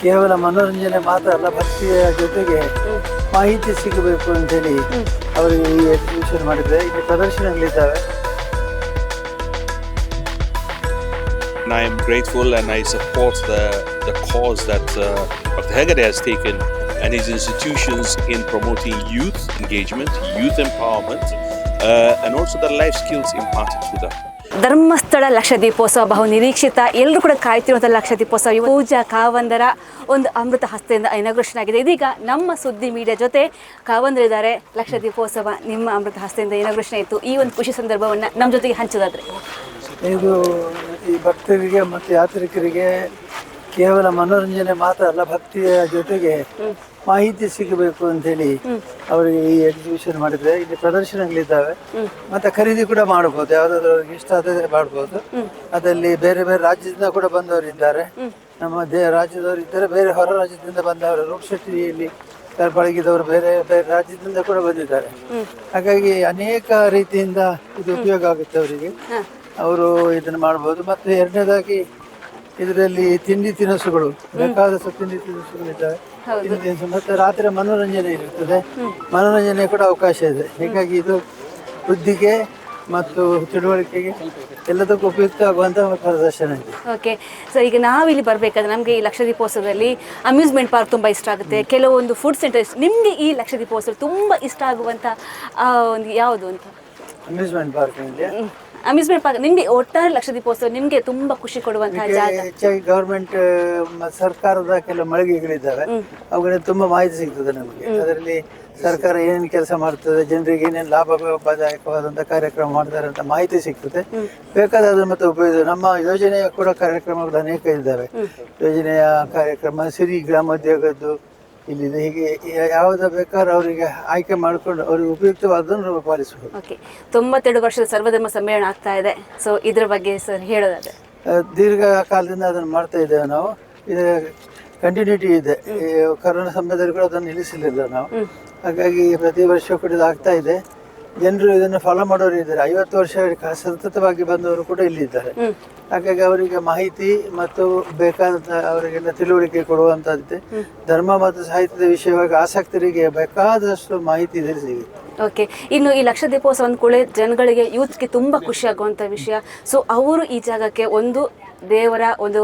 ಕೇವಲ ಮನೋರಂಜನೆ ಮಾತ್ರ ಅಲ್ಲ ಭಕ್ತಿಯ ಜೊತೆಗೆ ಮಾಹಿತಿ ಸಿಗಬೇಕು ಅಂತೇಳಿ ಅವರಿಗೆ ಈ ಎಕ್ಸಿಬಿಷನ್ ಮಾಡಿದ್ರೆ ಇಲ್ಲಿ ಪ್ರದರ್ಶನಗಳಿದ್ದಾವೆ and I am grateful and I support the, the cause that uh, Dr. Hegade has taken and his institutions in promoting youth engagement, youth empowerment, uh, and also the life skills imparted to them. Dharmasthala Laksha Deepotsava ಬಹು ನಿರೀಕ್ಷಿತ. ಎಲ್ಲರೂ ಕೂಡ ಕಾಯ್ತಿರುವಂಥ ಲಕ್ಷ ದೀಪೋತ್ಸವ. ಈ ಪೂಜಾ ಕಾವಂದರ ಒಂದು ಅಮೃತ ಹಸ್ತೆಯಿಂದ inauguration ಆಗಿದೆ. ಇದೀಗ ನಮ್ಮ ಸುದ್ದಿ ಮೀಡಿಯಾ ಜೊತೆ ಕಾವಂದರಿದ್ದಾರೆ ಲಕ್ಷ ದೀಪೋತ್ಸವ ನಿಮ್ಮ ಅಮೃತ ಹಸ್ತೆಯಿಂದ ಇನಾಗ್ರೇಷನ್ ಆಯಿತು. ಈ ಒಂದು ಖುಷಿ ಸಂದರ್ಭವನ್ನು ನಮ್ಮ ಜೊತೆಗೆ ಹಂಚೋದಾದ್ರೆ. ಇದು ಈ ಭಕ್ತರಿಗೆ ಮತ್ತು ಯಾತ್ರಿಕರಿಗೆ ಕೇವಲ ಮನೋರಂಜನೆ ಮಾತ್ರ ಅಲ್ಲ ಭಕ್ತಿಯ ಜೊತೆಗೆ ಮಾಹಿತಿ ಸಿಗಬೇಕು ಅಂತ ಹೇಳಿ ಅವರಿಗೆ ಈ ಎಕ್ಸಿಬಿಷನ್ ಮಾಡಿದ್ರೆ ಇಲ್ಲಿ ಪ್ರದರ್ಶನಗಳಿದ್ದಾವೆ. ಮತ್ತೆ ಖರೀದಿ ಕೂಡ ಮಾಡಬಹುದು ಯಾವ್ದಾದ್ರು ಅವ್ರಿಗೆ ಇಷ್ಟ ಆದರೆ ಮಾಡಬಹುದು ಅದರಲ್ಲಿ ಬೇರೆ ಬೇರೆ ರಾಜ್ಯದಿಂದ ಕೂಡ ಬಂದವರು ಇದ್ದಾರೆ. ನಮ್ಮ ದೇ ರಾಜ್ಯದವರು ಇದ್ದಾರೆ ಬೇರೆ ಹೊರ ರಾಜ್ಯದಿಂದ ಬಂದವರು ರೂಪಶೆಟ್ಟಿಯಲ್ಲಿ ಬಳಗಿದವರು ಪಳಗಿದವರು ಬೇರೆ ಬೇರೆ ರಾಜ್ಯದಿಂದ ಕೂಡ ಬಂದಿದ್ದಾರೆ. ಹಾಗಾಗಿ ಅನೇಕ ರೀತಿಯಿಂದ ಇದು ಉಪಯೋಗ ಆಗುತ್ತೆ ಅವರಿಗೆ. ಅವರು ಇದನ್ನು ಮಾಡಬಹುದು ಮತ್ತು ಎರಡನೇದಾಗಿ ಇದರಲ್ಲಿ ತಿಂಡಿ ತಿನಿಸುಗಳು ಬೇಕಾದಷ್ಟು ತಿಂಡಿ ತಿನಿಸುಗಳಿದ್ದಾವೆ ತಿಂಡಿ ತಿನಿಸು ಮತ್ತೆ ರಾತ್ರಿ ಮನೋರಂಜನೆ ಇರುತ್ತದೆ. ಮನೋರಂಜನೆ ಕೂಡ ಅವಕಾಶ ಇದೆ. ಹೀಗಾಗಿ ಇದು ಬುದ್ಧಿಗೆ ಮತ್ತು ತಿಳುವಳಿಕೆಗೆ ಎಲ್ಲದಕ್ಕೂ ಉಪಯುಕ್ತ ಆಗುವಂಥ ಪ್ರದರ್ಶನ ಇದೆ. ಓಕೆ ಸೊ ಈಗ ನಾವಿಲ್ಲಿ ಬರಬೇಕಾದ್ರೆ ನಮಗೆ ಈ ಲಕ್ಷ ದೀಪೋತ್ಸವದಲ್ಲಿ ಅಮ್ಯೂಸ್ಮೆಂಟ್ ಪಾರ್ಕ್ ತುಂಬ ಇಷ್ಟ ಆಗುತ್ತೆ. ಕೆಲವೊಂದು ಫುಡ್ ಸೆಂಟರ್ಸ್ ನಿಮಗೆ ಈ ಲಕ್ಷ ದೀಪೋತ್ಸವ ತುಂಬ ಇಷ್ಟ ಆಗುವಂಥ ಒಂದು ಯಾವುದು ಅಂತ? ಅಮ್ಯೂಸ್ಮೆಂಟ್ ಪಾರ್ಕ್ನಲ್ಲಿ ಅಮ್ಯೂಸ್ಮೆಂಟ್ ಪಾರ್ಕ್ ನಿಮಗೆ ಒಟ್ಟಾರೆ ಲಕ್ಷ ದೀಪೋತ್ಸವ ನಿಮಗೆ ತುಂಬಾ ಖುಷಿ ಕೊಡುವಂತಹ ಜಾಗ. ಹೆಚ್ಚಾಗಿ ಗವರ್ಮೆಂಟ್ ಸರ್ಕಾರದ ಕೆಲವು ಮಳಿಗೆಗಳಿದ್ದಾವೆ. ಅವುಗಳ ತುಂಬಾ ಮಾಹಿತಿ ಸಿಗ್ತದೆ ನಮಗೆ. ಅದರಲ್ಲಿ ಸರ್ಕಾರ ಏನೇನು ಕೆಲಸ ಮಾಡ್ತದೆ ಜನರಿಗೆ ಏನೇನು ಲಾಭದಾಯಕವಾದಂತ ಕಾರ್ಯಕ್ರಮ ಮಾಡ್ತಾರೆ ಅಂತ ಮಾಹಿತಿ ಸಿಗ್ತದೆ. ಬೇಕಾದ ಮತ್ತೆ ಉಪಯೋಗ ನಮ್ಮ ಯೋಜನೆಯ ಕೂಡ ಕಾರ್ಯಕ್ರಮಗಳು ಅನೇಕ ಇದ್ದಾವೆ. ಯೋಜನೆಯ ಕಾರ್ಯಕ್ರಮ ಸಿರಿ ಗ್ರಾಮೋದ್ಯೋಗದ್ದು ಇಲ್ಲಿದೆ ಹೀಗೆ ಯಾವ್ದು ಬೇಕಾದ್ರೂ ಅವರಿಗೆ ಆಯ್ಕೆ ಮಾಡಿಕೊಂಡು ಅವ್ರಿಗೆ ಉಪಯುಕ್ತವಾದನ್ನು ಪಾಲಿಸಬಹುದು. ಓಕೆ ತೊಂಬತ್ತೆರಡು ವರ್ಷದ ಸರ್ವಧರ್ಮ ಸಮ್ಮೇಳನ ಆಗ್ತಾ ಇದೆ. ಸೊ ಇದ್ರ ಬಗ್ಗೆ ಸರ್ ಹೇಳೋದಾದ್ರೆ. ದೀರ್ಘಕಾಲದಿಂದ ದೀರ್ಘ ಕಾಲದಿಂದ ಅದನ್ನು ಮಾಡ್ತಾ ಇದ್ದೇವೆ ನಾವು. ಇದು ಕಂಟಿನ್ಯೂಟಿ ಇದೆ. ಈ ಕರೋನಾ ಸಮಯದಲ್ಲಿ ಕೂಡ ಅದನ್ನು ನಿಲ್ಲಿಸಲಿಲ್ಲ ನಾವು. ಹಾಗಾಗಿ ಪ್ರತಿ ವರ್ಷ ಕೂಡ ಇದು ಆಗ್ತಾ ಇದೆ. ಜನರು ಇದನ್ನು ಫಾಲೋ ಮಾಡೋರು ಇದ್ದಾರೆ. ಐವತ್ತು ವರ್ಷ ಸತತವಾಗಿ ಬಂದವರು ಕೂಡ ಇಲ್ಲಿದ್ದಾರೆ ಹಾಗಾಗಿ ಅವರಿಗೆ ಮಾಹಿತಿ ಮತ್ತು ಬೇಕಾದಂತ ಅವರಿಗೆಲ್ಲ ತಿಳುವಳಿಕೆ ಕೊಡುವಂತದ್ದೇ ಧರ್ಮ ಮತ್ತು ಸಾಹಿತ್ಯದ ವಿಷಯವಾಗಿ ಆಸಕ್ತರಿಗೆ ಬೇಕಾದಷ್ಟು ಮಾಹಿತಿ ಇದರಲ್ಲಿ ಸಿಗುತ್ತೆ. ಓಕೆ, ಇನ್ನು ಈ ಲಕ್ಷ ದೀಪೋತ್ಸವ ಕೂಡ ಜನಗಳಿಗೆ, ಯೂತ್ಗೆ ತುಂಬ ಖುಷಿ ಆಗುವಂಥ ವಿಷಯ. ಸೊ ಅವರು ಈ ಜಾಗಕ್ಕೆ ಒಂದು ದೇವರ ಒಂದು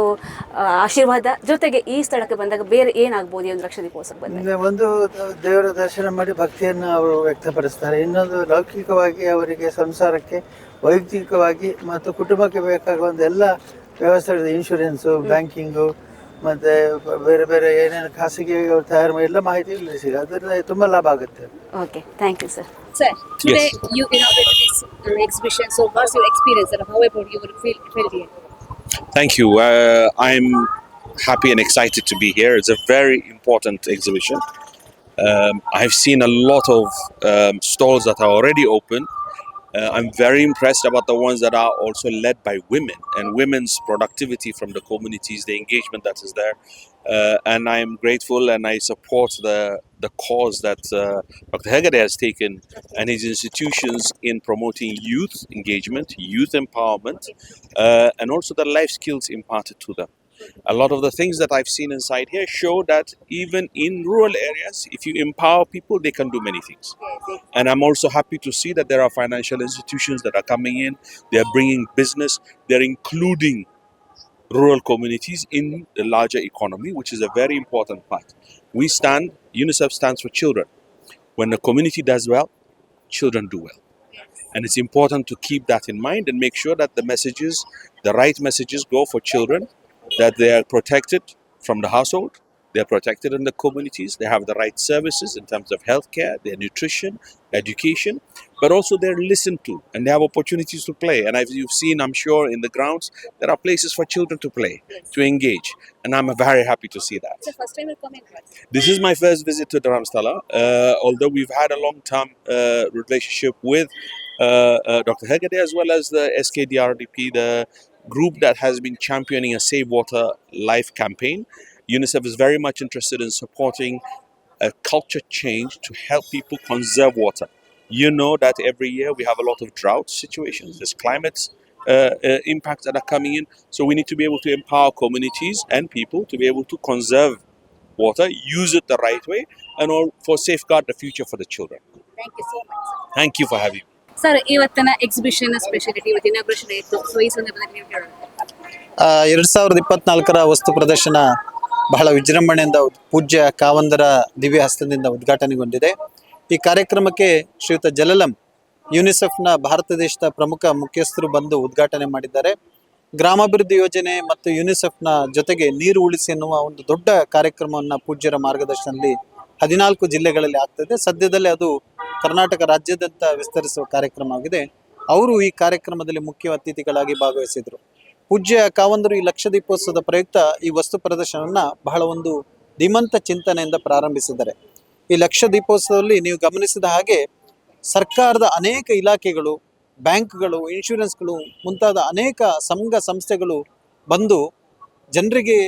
ಆಶೀರ್ವಾದ ಜೊತೆಗೆ ಈ ಸ್ಥಳಕ್ಕೆ ಬಂದಾಗ ಬೇರೆ ಏನಾಗ್ಬೋದು ಒಂದು ಲಕ್ಷ ದೀಪೋತ್ಸವ ಒಂದು ದೇವರ ದರ್ಶನ ಮಾಡಿ ಭಕ್ತಿಯನ್ನು ಅವರು ವ್ಯಕ್ತಪಡಿಸ್ತಾರೆ. ಇನ್ನೊಂದು ಲೌಕಿಕವಾಗಿ ಅವರಿಗೆ ಸಂಸಾರಕ್ಕೆ, ವೈಯಕ್ತಿಕವಾಗಿ ಮತ್ತು ಕುಟುಂಬಕ್ಕೆ ಬೇಕಾಗುವಂಥ ಎಲ್ಲ ವ್ಯವಸ್ಥೆಗಳಿದೆ. ಇನ್ಶೂರೆನ್ಸು ಬ್ಯಾಂಕಿಂಗು ಮತ್ತೆ ಬೇರೆ ಬೇರೆ ಏನೇನು ಖಾಸಗಿ ಅವ್ರು ತಯಾರು ಮಾಡಿ ಎಲ್ಲ ಮಾಹಿತಿ ಇಲ್ಲಿ ಸಿಗುತ್ತೆ ಅದರಿಂದ ತುಂಬ ಲಾಭ ಆಗುತ್ತೆ okay thank you sir Sir, today you inaugurated this uh, exhibition. So, what's your experience and how about you will feel, feel here? Thank you. Uh, I'm happy and excited to be here. It's a very important exhibition. Um, I've seen a lot of um, stalls that are already open. uh, I'm very impressed about the ones that are also led by women and women's productivity from the communities, the engagement that is there. Uh, and I'm grateful and I support the, the cause that uh, Dr. Hegade has taken and his institutions in promoting youth engagement, youth empowerment, uh, and also the life skills imparted to them. A lot of the things that I've seen inside here show that even in rural areas, if you empower people, they can do many things. And I'm also happy to see that there are financial institutions that are coming in, they're bringing business, they're including rural communities in the larger economy, which is a very important part. We stand, UNICEF stands for children. When the community does well, children do well. And it's important to keep that in mind and make sure that the messages, the right messages, go for children, that they are protected from the household, they're protected in the communities, they have the right services in terms of healthcare, their nutrition, education, but also they're listened to and they have opportunities to play. And as you've seen, I'm sure, in the grounds, there are places for children to play, to engage. And I'm very happy to see that. First time you're coming. This is my first visit to Dharamstala, uh, although we've had a long term uh, relationship with uh, uh, Dr. Hegade as well as the SKDRDP, the group that has been championing a Save Water Life campaign. UNICEF is very much interested in supporting a culture change to help people conserve water. You know that every year we have a lot of drought situations, there's climate uh, uh, impacts that are coming in. So we need to be able to empower communities and people to be able to conserve water, use it the right way, and all for safeguard the future for the children. Thank you so much. Thank you for having me. Sir ಇವತ್ತಿನ exhibition speciality ಸಾವಿರದ ಇಪ್ಪತ್ನಾಲ್ಕರ ವಸ್ತು ಪ್ರದರ್ಶನ ಬಹಳ ವಿಜೃಂಭಣೆಯಿಂದ ಪೂಜ್ಯ ಕಾವಂದರ ದಿವ್ಯ ಹಸ್ತದಿಂದ ಉದ್ಘಾಟನೆಗೊಂಡಿದೆ. ಈ ಕಾರ್ಯಕ್ರಮಕ್ಕೆ ಶ್ರೀಯುತ ಜಲಲಂ ಯುನಿಸೆಫ್ನ ಭಾರತ ದೇಶದ ಪ್ರಮುಖ ಮುಖ್ಯಸ್ಥರು ಬಂದು ಉದ್ಘಾಟನೆ ಮಾಡಿದ್ದಾರೆ. ಗ್ರಾಮಾಭಿವೃದ್ಧಿ ಯೋಜನೆ ಮತ್ತು ಯುನಿಸೆಫ್ನ ಜೊತೆಗೆ ನೀರು ಉಳಿಸಿ ಎನ್ನುವ ಒಂದು ದೊಡ್ಡ ಕಾರ್ಯಕ್ರಮವನ್ನು ಪೂಜ್ಯರ ಮಾರ್ಗದರ್ಶನದಲ್ಲಿ ಹದಿನಾಲ್ಕು ಜಿಲ್ಲೆಗಳಲ್ಲಿ ಆಗ್ತದೆ ಸದ್ಯದಲ್ಲೇ ಅದು ಕರ್ನಾಟಕ ರಾಜ್ಯಾದ್ಯಂತ ವಿಸ್ತರಿಸುವ ಕಾರ್ಯಕ್ರಮವಾಗಿದೆ ಅವರು ಈ ಕಾರ್ಯಕ್ರಮದಲ್ಲಿ ಮುಖ್ಯ ಅತಿಥಿಗಳಾಗಿ ಭಾಗವಹಿಸಿದರು. ಪೂಜ್ಯ ಕಾವಂದರು ಈ ಲಕ್ಷ ದೀಪೋತ್ಸವದ ಪ್ರಯುಕ್ತ ಈ ವಸ್ತು ಪ್ರದರ್ಶನವನ್ನು ಬಹಳ ಒಂದು ಧೀಮಂತ ಚಿಂತನೆಯಿಂದ ಪ್ರಾರಂಭಿಸಿದ್ದಾರೆ. ಈ ಲಕ್ಷ ದೀಪೋತ್ಸವದಲ್ಲಿ ನೀವು ಗಮನಿಸಿದ ಹಾಗೆ ಸರ್ಕಾರದ ಅನೇಕ ಇಲಾಖೆಗಳು, ಬ್ಯಾಂಕ್ಗಳು, ಇನ್ಶೂರೆನ್ಸ್ಗಳು ಮುಂತಾದ ಅನೇಕ ಸಂಘ ಸಂಸ್ಥೆಗಳು ಬಂದು ಜನರಿಗೆ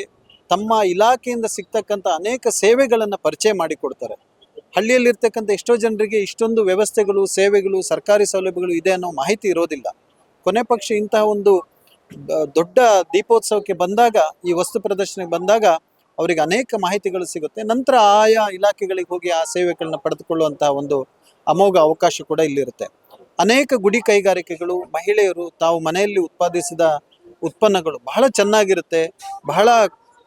ತಮ್ಮ ಇಲಾಖೆಯಿಂದ ಸಿಗ್ತಕ್ಕಂಥ ಅನೇಕ ಸೇವೆಗಳನ್ನು ಪರಿಚಯ ಮಾಡಿಕೊಡ್ತಾರೆ. ಹಳ್ಳಿಯಲ್ಲಿರ್ತಕ್ಕಂಥ ಎಷ್ಟೋ ಜನರಿಗೆ ಇಷ್ಟೊಂದು ವ್ಯವಸ್ಥೆಗಳು, ಸೇವೆಗಳು, ಸರ್ಕಾರಿ ಸೌಲಭ್ಯಗಳು ಇದೆ ಅನ್ನೋ ಮಾಹಿತಿ ಇರೋದಿಲ್ಲ. ಕೊನೆ ಪಕ್ಷ ಇಂತಹ ಒಂದು ದೊಡ್ಡ ದೀಪೋತ್ಸವಕ್ಕೆ ಬಂದಾಗ, ಈ ವಸ್ತು ಪ್ರದರ್ಶನಕ್ಕೆ ಬಂದಾಗ ಅವರಿಗೆ ಅನೇಕ ಮಾಹಿತಿಗಳು ಸಿಗುತ್ತೆ. ನಂತರ ಆಯಾ ಇಲಾಖೆಗಳಿಗೆ ಹೋಗಿ ಆ ಸೇವೆಗಳನ್ನ ಪಡೆದುಕೊಳ್ಳುವಂತಹ ಒಂದು ಅಮೋಘ ಅವಕಾಶ ಕೂಡ ಇಲ್ಲಿರುತ್ತೆ. ಅನೇಕ ಗುಡಿ ಕೈಗಾರಿಕೆಗಳು, ಮಹಿಳೆಯರು ತಾವು ಮನೆಯಲ್ಲಿ ಉತ್ಪಾದಿಸಿದ ಉತ್ಪನ್ನಗಳು ಬಹಳ ಚೆನ್ನಾಗಿರುತ್ತೆ, ಬಹಳ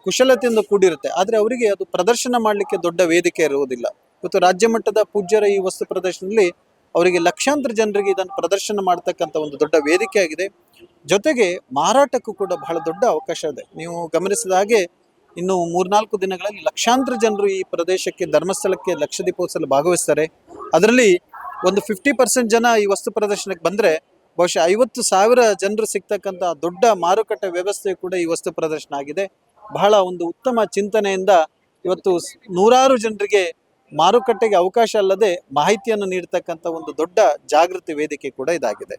ಕುಶಲತೆಯಿಂದ ಕೂಡಿರುತ್ತೆ. ಆದರೆ ಅವರಿಗೆ ಅದು ಪ್ರದರ್ಶನ ಮಾಡಲಿಕ್ಕೆ ದೊಡ್ಡ ವೇದಿಕೆ ಇರುವುದಿಲ್ಲ. ಇವತ್ತು ರಾಜ್ಯ ಮಟ್ಟದ ಪೂಜ್ಯರ ಈ ವಸ್ತು ಪ್ರದರ್ಶನದಲ್ಲಿ ಅವರಿಗೆ ಲಕ್ಷಾಂತರ ಜನರಿಗೆ ಇದನ್ನು ಪ್ರದರ್ಶನ ಮಾಡ್ತಕ್ಕಂಥ ಒಂದು ದೊಡ್ಡ ವೇದಿಕೆ ಆಗಿದೆ ಜೊತೆಗೆ ಮಾರಾಟಕ್ಕೂ ಕೂಡ ಬಹಳ ದೊಡ್ಡ ಅವಕಾಶ ಇದೆ. ನೀವು ಗಮನಿಸಿದ ಹಾಗೆ ಇನ್ನು ಮೂರ್ನಾಲ್ಕು ದಿನಗಳಲ್ಲಿ ಲಕ್ಷಾಂತರ ಜನರು ಈ ಪ್ರದೇಶಕ್ಕೆ ಧರ್ಮಸ್ಥಳಕ್ಕೆ ಲಕ್ಷ ದೀಪೋತ್ಸವ ಭಾಗವಹಿಸ್ತಾರೆ. ಅದರಲ್ಲಿ ಒಂದು ಫಿಫ್ಟಿ ಪರ್ಸೆಂಟ್ ಜನ ಈ ವಸ್ತು ಪ್ರದರ್ಶನಕ್ಕೆ ಬಂದರೆ ಬಹುಶಃ ಐವತ್ತು ಸಾವಿರ ಜನರು ಸಿಗ್ತಕ್ಕಂಥ ದೊಡ್ಡ ಮಾರುಕಟ್ಟೆ ವ್ಯವಸ್ಥೆ ಕೂಡ ಈ ವಸ್ತು ಪ್ರದರ್ಶನ ಆಗಿದೆ. ಬಹಳ ಒಂದು ಉತ್ತಮ ಚಿಂತನೆಯಿಂದ ಇವತ್ತು ನೂರಾರು ಜನರಿಗೆ ಮಾರುಕಟ್ಟೆಗೆ ಅವಕಾಶ ಅಲ್ಲದೆ ಮಾಹಿತಿಯನ್ನು ನೀಡತಕ್ಕಂಥ ಒಂದು ದೊಡ್ಡ ಜಾಗೃತಿ ವೇದಿಕೆ ಕೂಡ ಇದಾಗಿದೆ.